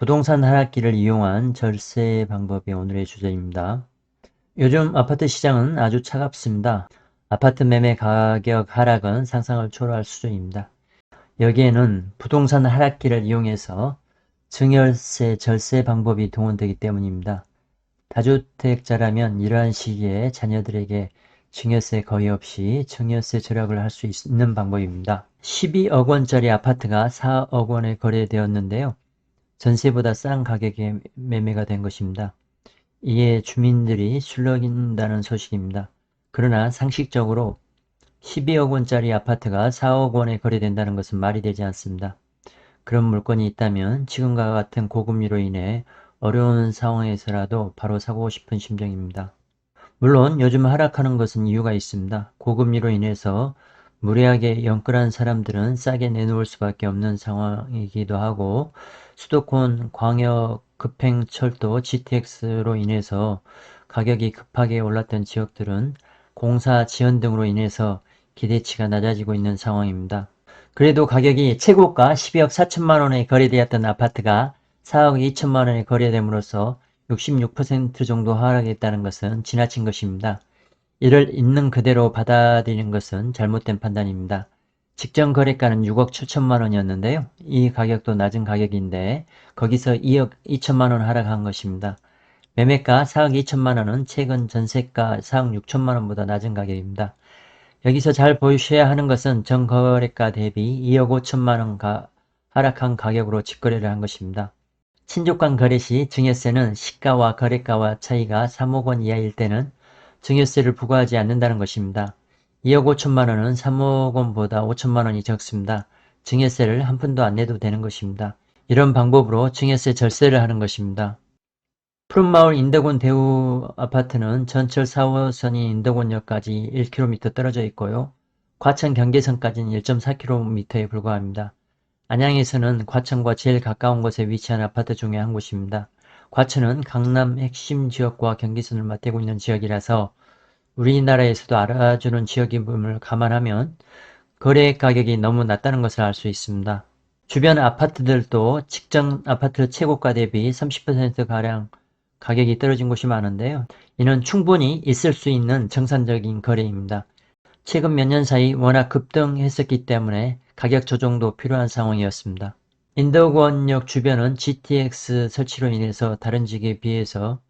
부동산 하락기를 이용한 절세 방법이 오늘의 주제입니다. 요즘 아파트 시장은 아주 차갑습니다. 아파트 매매 가격 하락은 상상을 초월할 수준입니다. 여기에는 부동산 하락기를 이용해서 증여세 절세 방법이 동원되기 때문입니다. 다주택자라면 이러한 시기에 자녀들에게 증여세 거의 없이 증여세 절약을 할 수 있는 방법입니다. 12억 원짜리 아파트가 4억 원에 거래되었는데요. 전세보다 싼 가격에 매매가 된 것입니다. 이에 주민들이 술렁인다는 소식입니다. 그러나 상식적으로 12억 원짜리 아파트가 4억 원에 거래된다는 것은 말이 되지 않습니다. 그런 물건이 있다면 지금과 같은 고금리로 인해 어려운 상황에서라도 바로 사고 싶은 심정입니다. 물론 요즘 하락하는 것은 이유가 있습니다. 고금리로 인해서 무리하게 연끌한 사람들은 싸게 내놓을 수밖에 없는 상황이기도 하고 수도권 광역 급행철도 GTX로 인해서 가격이 급하게 올랐던 지역들은 공사 지연 등으로 인해서 기대치가 낮아지고 있는 상황입니다. 그래도 가격이 최고가 12억 4천만 원에 거래되었던 아파트가 4억 2천만 원에 거래됨으로써 66% 정도 하락했다는 것은 지나친 것입니다. 이를 있는 그대로 받아들이는 것은 잘못된 판단입니다. 직전 거래가는 6억 7천만 원이었는데요. 이 가격도 낮은 가격인데 거기서 2억 2천만 원 하락한 것입니다. 매매가 4억 2천만 원은 최근 전세가 4억 6천만 원보다 낮은 가격입니다. 여기서 잘 보셔야 하는 것은 전 거래가 대비 2억 5천만 원 하락한 가격으로 직거래를 한 것입니다. 친족간 거래 시 증여세는 시가와 거래가와 차이가 3억 원 이하일 때는 증여세를 부과하지 않는다는 것입니다. 2억 5천만 원은 3억 원보다 5천만 원이 적습니다. 증여세를 한 푼도 안 내도 되는 것입니다. 이런 방법으로 증여세 절세를 하는 것입니다. 푸른마을 인덕원 대우 아파트는 전철 4호선이 인덕원역까지 1km 떨어져 있고요. 과천 경계선까지는 1.4km에 불과합니다. 안양에서는 과천과 제일 가까운 곳에 위치한 아파트 중에 한 곳입니다. 과천은 강남 핵심 지역과 경계선을 맞대고 있는 지역이라서 우리나라에서도 알아주는 지역임을 감안하면 거래 가격이 너무 낮다는 것을 알 수 있습니다. 주변 아파트들도 직전 아파트 최고가 대비 30%가량 가격이 떨어진 곳이 많은데요. 이는 충분히 있을 수 있는 정상적인 거래입니다. 최근 몇 년 사이 워낙 급등했었기 때문에 가격 조정도 필요한 상황이었습니다. 인덕원역 주변은 GTX 설치로 인해서 다른 지역에 비해서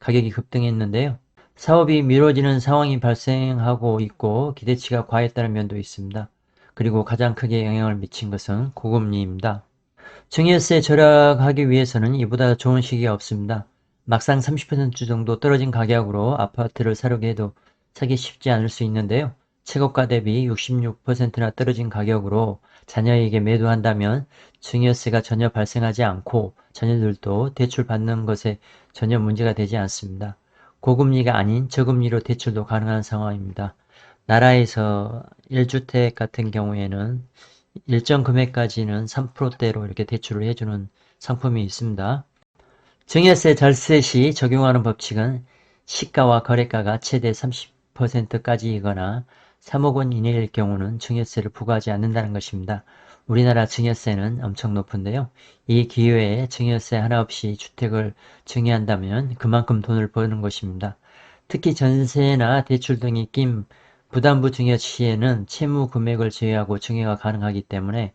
가격이 급등했는데요. 사업이 미뤄지는 상황이 발생하고 있고 기대치가 과했다는 면도 있습니다. 그리고 가장 크게 영향을 미친 것은 고금리입니다. 증여세 절약하기 위해서는 이보다 좋은 시기가 없습니다. 막상 30% 정도 떨어진 가격으로 아파트를 사려고 해도 사기 쉽지 않을 수 있는데요. 최고가 대비 66%나 떨어진 가격으로 자녀에게 매도한다면 증여세가 전혀 발생하지 않고 자녀들도 대출 받는 것에 전혀 문제가 되지 않습니다. 고금리가 아닌 저금리로 대출도 가능한 상황입니다. 나라에서 1주택 같은 경우에는 일정 금액까지는 3%대로 이렇게 대출을 해주는 상품이 있습니다. 증여세 절세 시 적용하는 법칙은 시가와 거래가가 최대 30%까지이거나 3억 원 이내일 경우는 증여세를 부과하지 않는다는 것입니다. 우리나라 증여세는 엄청 높은데요. 이 기회에 증여세 하나 없이 주택을 증여한다면 그만큼 돈을 버는 것입니다. 특히 전세나 대출 등이 낀 부담부 증여 시에는 채무 금액을 제외하고 증여가 가능하기 때문에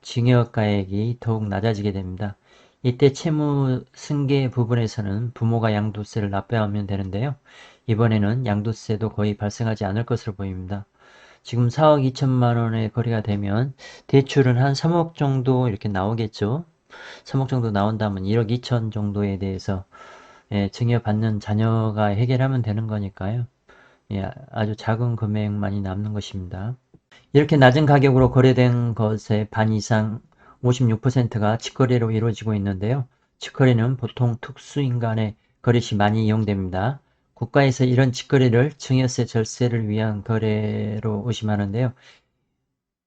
증여가액이 더욱 낮아지게 됩니다. 이때 채무 승계 부분에서는 부모가 양도세를 납부하면 되는데요. 이번에는 양도세도 거의 발생하지 않을 것으로 보입니다. 지금 4억 2천만 원의 거래가 되면 대출은 한 3억 정도 이렇게 나오겠죠. 3억 정도 나온다면 1억 2천 정도에 대해서 예, 증여받는 자녀가 해결하면 되는 거니까요. 예, 아주 작은 금액만이 남는 것입니다. 이렇게 낮은 가격으로 거래된 것의 반 이상 56%가 직거래로 이루어지고 있는데요. 직거래는 보통 특수인간의 거래 시 많이 이용됩니다. 국가에서 이런 직거래를 증여세 절세를 위한 거래로 의심하는데요.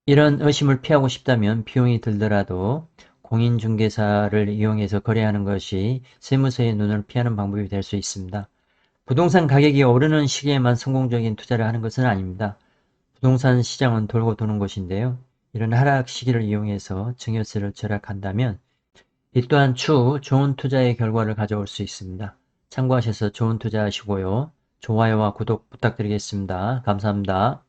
이런 의심을 피하고 싶다면 비용이 들더라도 공인중개사를 이용해서 거래하는 것이 세무서의 눈을 피하는 방법이 될 수 있습니다. 부동산 가격이 오르는 시기에만 성공적인 투자를 하는 것은 아닙니다. 부동산 시장은 돌고 도는 것인데요. 이런 하락 시기를 이용해서 증여세를 절약한다면 이 또한 추후 좋은 투자의 결과를 가져올 수 있습니다. 참고하셔서 좋은 투자하시고요. 좋아요와 구독 부탁드리겠습니다. 감사합니다.